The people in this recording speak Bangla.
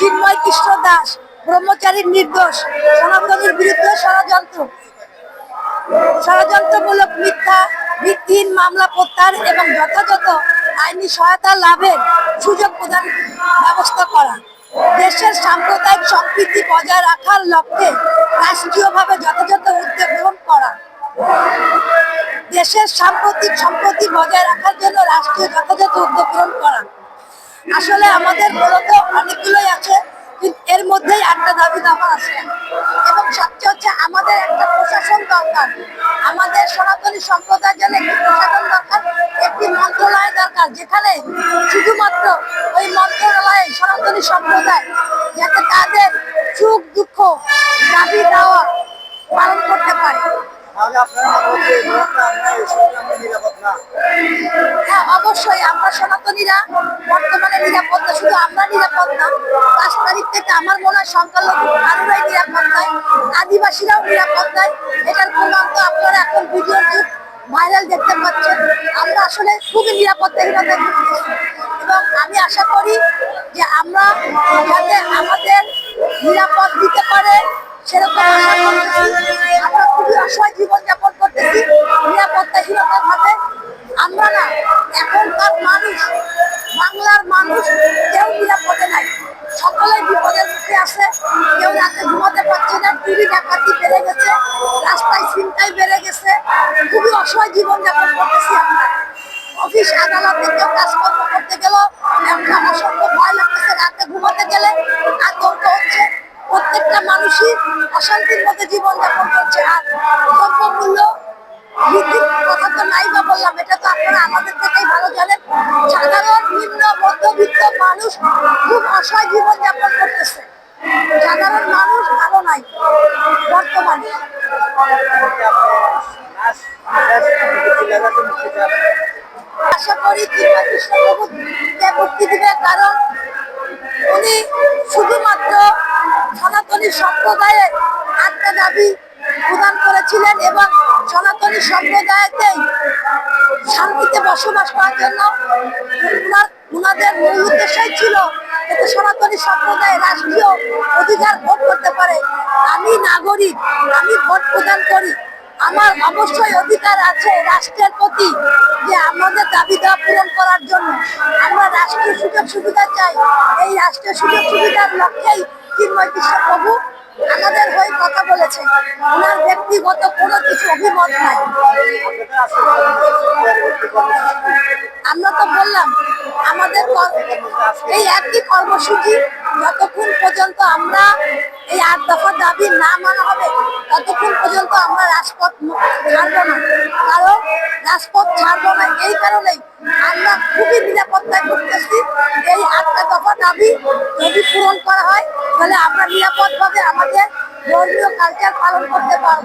চিন্ময় কৃষ্ণ দাস, ব্রহ্মচারীর নির্দোষ, সনাতনীর বিরুদ্ধে ষড়যন্ত্র। ষড়যন্ত্রমূলক মিথ্যা, ভিত্তিহীন মামলা প্রত্যাহার এবং যথাযথ আইনি সহায়তা লাভের সুযোগ প্রদান ব্যবস্থা করা। দেশের সাম্প্রদায়িক সম্প্রীতি বজায় রাখার লক্ষ্যে রাষ্ট্রীয়ভাবে যথাযথ উদ্যোগ গ্রহণ করা। দেশের সাম্প্রতিক সম্প্রতি বজায় রাখার জন্য রাষ্ট্রীয় যথাযথ উদ্যোগ গ্রহণ করা। আসলে আমাদের মূলত অনেকগুলোই আছে এর মধ্যেই একটা দাবি দাবা আছে। এবং সবচেয়ে হচ্ছে আমাদের একটা প্রশাসন দরকার। আমাদের সনাতনী সম্প্রদায়ের জন্য একটি প্রশাসন দরকার একটি মন্ত্রণালয় দরকার যেখানে শুধুমাত্র ওই মন্ত্রণালয়ে সনাতনী সম্প্রদায় যাতে তাদের সুখ দুঃখ দাবি দেওয়া পালন করতে পারে। হ্যাঁ অবশ্যই আমরা সনাতনীরা হয় সংখ্যালঘু আরোরাই নিরাপদ নয়, আদিবাসীরাও নিরাপদ নয়। এটার প্রমাণ তো আপনারা এখন ভিডিও যুগ ভাইরাল দেখতে পাচ্ছেন। আমরা আসলে খুবই নিরাপত্তাহীনতায় এবং আমি আশা করি যে আমরা রাস্তায় চিন্তায় বেড়ে গেছে। খুবই অসহায় জীবনযাপন করতেছি আমরা। অফিস, আদালতে কেউ কাজকর্ম করতে গেলেও একটা ভয় লাগতেছে। রাতে ঘুমাতে গেলে আতঙ্ক হচ্ছে। প্রত্যেকটা মানুষই অশান্তির মধ্যে জীবনযাপন করছে। আর দ্রব্যমূল্য বৃদ্ধির কথা তো নাই বা বললাম, এটা তো আপনারা আমাদের থেকেই ভালো জানেন। সাধারণ, নিম্ন, মধ্যবিত্ত মানুষ খুব অসহায় জীবনযাপন করতেছে। সাধারণ মানুষ ভালো নাই, বর্তমানে। আশা করি কিংবা কৃষ্ণপ্রভুকে দিবে কারণ উনি শুধুমাত্র সনাতনী সম্প্রদায়ের আটটা দাবি প্রদান করেছিলেন এবং সনাতনী সম্প্রদায়তেই শান্তিতে বসবাস করার জন্য উনাদের মূল উদ্দেশ্যই ছিল যাতে সনাতনী সম্প্রদায় রাষ্ট্রীয় অধিকার ভোট করতে পারে। আমি নাগরিক, আমি ভোট প্রদান করি। আমার অবশ্যই অধিকার আছে রাষ্ট্রের প্রতি যে আমাদের দাবি দেওয়া পূরণ করার জন্য। আমরা রাষ্ট্রীয় সুযোগ সুবিধা চাই। এই রাষ্ট্রীয় সুযোগ সুবিধার লক্ষ্যেই চিন্ময় কৃষ্ণ প্রভু আমাদের হয়ে কথা বলেছে। ওনার ব্যক্তিগত কোনো কিছু অভিমত নাই। আমরা তো বললাম, আমাদের এই একই কর্মসূচি যতক্ষণ পর্যন্ত আমরা এই আট দফা দাবি না মানা হবে, ততক্ষণ পর্যন্ত আমরা রাজপথ ছাড়বো না। কারণ রাজপথ ছাড়বো না। এই কারণেই আমরা খুবই নিরাপত্তায় করতেছি এই আটটা দফা দাবি যদি পূরণ করা হয়, তাহলে আমরা নিরাপদভাবে আমাদের ধর্মীয় কালচার পালন করতে পারব।